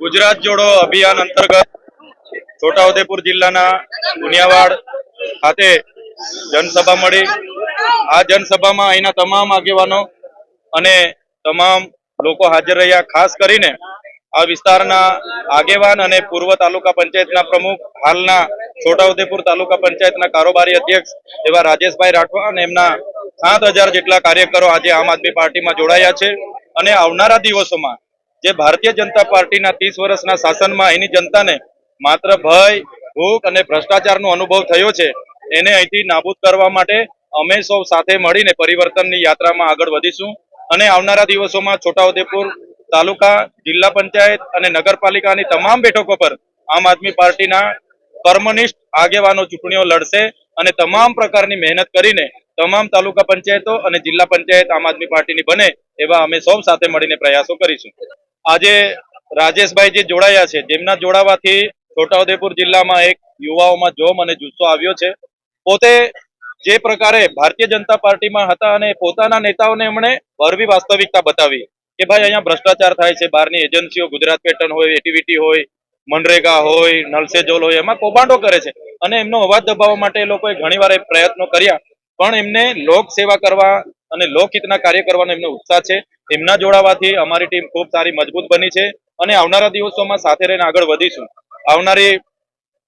ગુજરાત જોડો અભિયાન અંતર્ગત છોટાઉદેપુર જિલ્લાના ગુનિયાવાડ ખાતે જનસભા મળી. આ જનસભામાં અહીંના તમામ આગેવાનો અને તમામ લોકો હાજર રહ્યા. ખાસ કરીને આ વિસ્તારના આગેવાન અને પૂર્વ તાલુકા પંચાયતના પ્રમુખ, હાલના છોટાઉદેપુર તાલુકા પંચાયતના કારોબારી અધ્યક્ષ એવા રાજેશભાઈ રાઠવા અને એમના સાત જેટલા કાર્યકરો આજે આમ આદમી પાર્ટીમાં જોડાયા છે. અને આવનારા દિવસોમાં જે ભારતીય જનતા પાર્ટીના ત્રીસ વર્ષના શાસનમાં અહીંની જનતાને માત્ર ભય, ભૂખ અને ભ્રષ્ટાચારનો અનુભવ થયો છે, એને અહીંથી નાબૂદ કરવા માટે અમે સૌ સાથે મળીને પરિવર્તનની યાત્રામાં આગળ વધીશું. અને આવનારા દિવસોમાં છોટાઉદેપુર તાલુકા, જિલ્લા પંચાયત અને નગરપાલિકાની તમામ બેઠકો પર આમ આદમી પાર્ટીના કર્મનિષ્ઠ આગેવાનો ચૂંટણીઓ લડશે અને તમામ પ્રકારની મહેનત કરીને તમામ તાલુકા પંચાયતો અને જિલ્લા પંચાયત આમ આદમી પાર્ટીની બને એવા અમે સૌ સાથે મળીને પ્રયાસો કરીશું. આજે રાજેશભાઈ જે જોડાયા છે, જેમના જોડાવાથી છોટાઉદેપુર જિલ્લામાં એક યુવાઓમાં જોમ અને જુસ્સો આવ્યો છે. પોતે જે પ્રકારે ભારતીય જનતા પાર્ટીમાં હતા અને પોતાના નેતાઓને એમણે ભરવી વાસ્તવિકતા બતાવી કે ભાઈ અહીંયા ભ્રષ્ટાચાર થાય છે, બહારની એજન્સીઓ, ગુજરાત પેટર્ન હોય, એટીવીટી હોય, મનરેગા હોય, નલસે જોલ હોય, એમાં કૌભાંડો કરે છે. અને એમનો અવાજ દબાવવા માટે એ લોકોએ ઘણીવાર પ્રયત્નો કર્યા, પણ એમને લોક સેવા કરવા અને લોકહિતના કાર્ય કરવાનો એમનો ઉત્સાહ છે. એમના જોડાવાથી અમારી ટીમ ખૂબ સારી મજબૂત બની છે અને આવનારા દિવસોમાં સાથે રહીને આગળ વધીશું. આવનારી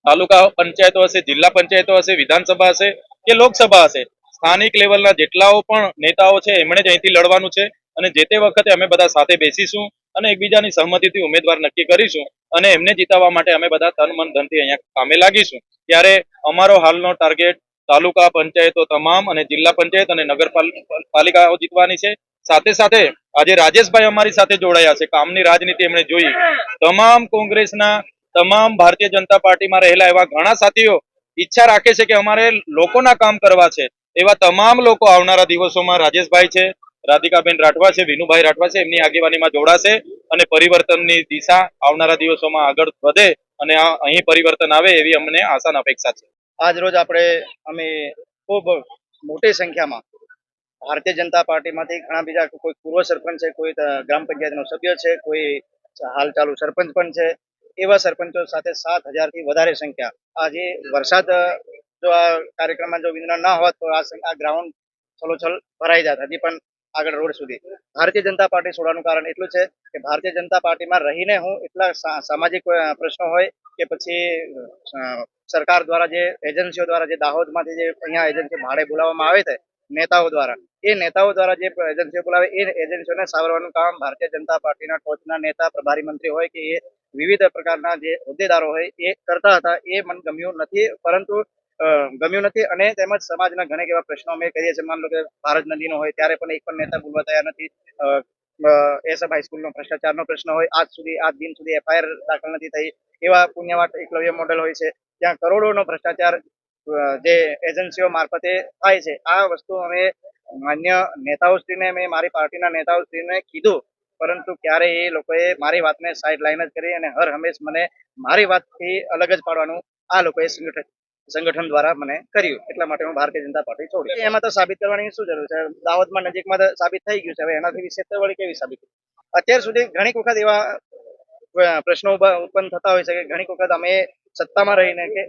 તાલુકા પંચાયતો હશે, જિલ્લા પંચાયતો હશે, વિધાનસભા હશે કે લોકસભા હશે, સ્થાનિક લેવલના જેટલાઓ પણ નેતાઓ છે, એમણે જ અહીંથી લડવાનું છે અને જે તે વખતે અમે બધા સાથે બેસીશું અને એકબીજાની સહમતિથી ઉમેદવાર નક્કી કરીશું અને એમને જીતાવવા માટે અમે બધા તન, મન, ધનથી અહીંયા કામે લાગીશું. ત્યારે અમારો હાલનો ટાર્ગેટ તાલુકા પંચાયતો તમામ અને જિલ્લા પંચાયત અને નગરપાલિકાઓ જીતવાની છે. સાથે સાથે આજે રાજેશભાઈ અમારી સાથે જોડાયા છે. કામની રાજનીતિ એમણે જોઈ. તમામ કોંગ્રેસના, તમામ ભારતીય જનતા પાર્ટીમાં રહેલા એવા ઘણા સાથીઓ ઈચ્છા રાખે છે કે અમારે લોકોના કામ કરવા છે. એવા તમામ લોકો આવનારા દિવસોમાં રાજેશભાઈ છે, રાધિકાબેન રાઠવા છે, વિનુભાઈ રાઠવા છે, એમની આગેવાનીમાં જોડાશે અને પરિવર્તનની દિશા આવનારા દિવસોમાં આગળ વધે અને અહીં પરિવર્તન આવે એવી અમને આશા અપેક્ષા છે. આજ રોજ આપણે અમે ખૂબ મોટી સંખ્યામાં ભારતીય જનતા પાર્ટીમાંથી ઘણા બીજા કોઈ પૂર્વ સરપંચ છે, કોઈ ગ્રામ પંચાયતનો સભ્ય છે, કોઈ હાલ ચાલુ સરપંચ પણ છે. એવા સરપંચો સાથે સાત હજારથી વધારે સંખ્યા. આજે વરસાદ, જો આ કાર્યક્રમમાં જો વિઘ્ન ના હોત તો આ ગ્રાઉન્ડ છલોછલ ભરાઈ જાત. હજી પણ આગળ રોડ સુધી. ભારતીય જનતા પાર્ટી છોડવાનું કારણ એટલું છે કે ભારતીય જનતા પાર્ટીમાં રહીને હું એટલા સામાજિક પ્રશ્નો હોય કે પછી સરકાર દ્વારા જે એજન્સીઓ દ્વારા જે દાહોદમાંથી જે અહીંયા એજન્સી ભાડે બોલાવવામાં આવે છે, નેતાઓ દ્વારા, એ નેતાઓ દ્વારા જે એજન્સીઓ બોલાવે, એ એજન્સીઓને સાવરવાનું કામ ભારતીય જનતા પાર્ટીના ટોચના નેતા, પ્રભારી મંત્રી હોય કે એ વિવિધ પ્રકારના જે હોદ્દેદારો હોય એ કરતા હતા, એ મને ગમ્યું નથી. પરંતુ ગમ્યું નથી અને તેમજ સમાજના ઘણા એવા પ્રશ્નો અમે કરીએ છીએ. માન લો કે ભારત નદીનો હોય, ત્યારે પણ એક પણ નેતા બોલવા તૈયાર નથી. એસએફ હાઈસ્કૂલનો ભ્રષ્ટાચારનો પ્રશ્ન હોય, આજ સુધી, આજ દિન સુધી એફઆઈઆર દાખલ નથી થઈ. એવા પુણ્યવાટ એકલવ્ય મોડેલ હોય છે ત્યાં કરોડોનો ભ્રષ્ટાચાર જે એજન્સીઓ મારફતે થાય છે. આ વસ્તુ અમે માન્ય નેતાઓશ્રીને મેં મારી પાર્ટીના નેતાઓશ્રીને કીધું. પરંતુ ક્યારે એ લોકોએ મારી વાતને સાઈડ લાઈન જ કરી અને હર હંમેશ મને મારી વાતથી અલગ જ પાડવાનું આ લોકોએ સંગઠન સંગઠન દ્વારા મને કર્યું. એટલા માટે હું ભારતીય જનતા પાર્ટી છોડી એમાં તો સાબિત કરવાની શું જરૂર છે? દાવતમાં નજીકમાં સાબિત થઈ ગયું છે. હવે એનાથી વિશે વળી કેવી સાબિત અત્યાર સુધી ઘણી વખત એવા પ્રશ્નો ઉત્પન્ન થતા હોય છે કે ઘણી વખત અમે સત્તામાં રહીને કે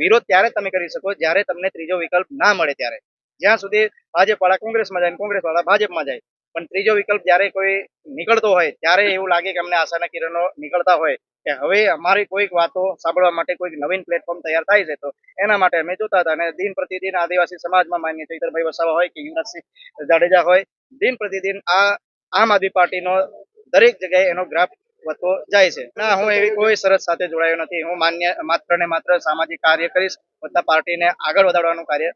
વિરોધ ત્યારે તમે કરી શકો જ્યારે તમને ત્રીજો વિકલ્પ ના મળે ત્યારે. જ્યાં સુધી ભાજપ વાળા કોંગ્રેસમાં જાય કોંગ્રેસ વાળા ભાજપમાં જાય પણ ત્રીજો વિકલ્પ જ્યારે કોઈ નીકળતો હોય, ત્યારે એવું લાગે કે અમને આશાના કિરણો નીકળતા હોય કે હવે અમારી કોઈક વાતો સાંભળવા માટે કોઈક નવીન પ્લેટફોર્મ તૈયાર થાય છે, તો એના માટે અમે જોતા હતા. અને દિન પ્રતિદિન આદિવાસી સમાજમાં માન્ય ચૈતરભાઈ વસાવા હોય કે યુવરાજસિંહ જાડેજા હોય, દિન પ્રતિદિન આ આમ આદમી પાર્ટીનો દરેક જગ્યાએ એનો ગ્રાફ વધતો જાય છે. ના, હું એવી કોઈ શરત સાથે જોડાયો નથી. હું માન્ય, માત્ર ને માત્ર સામાજિક કાર્ય કરીશ, બધા પાર્ટીને આગળ વધારવાનું કાર્ય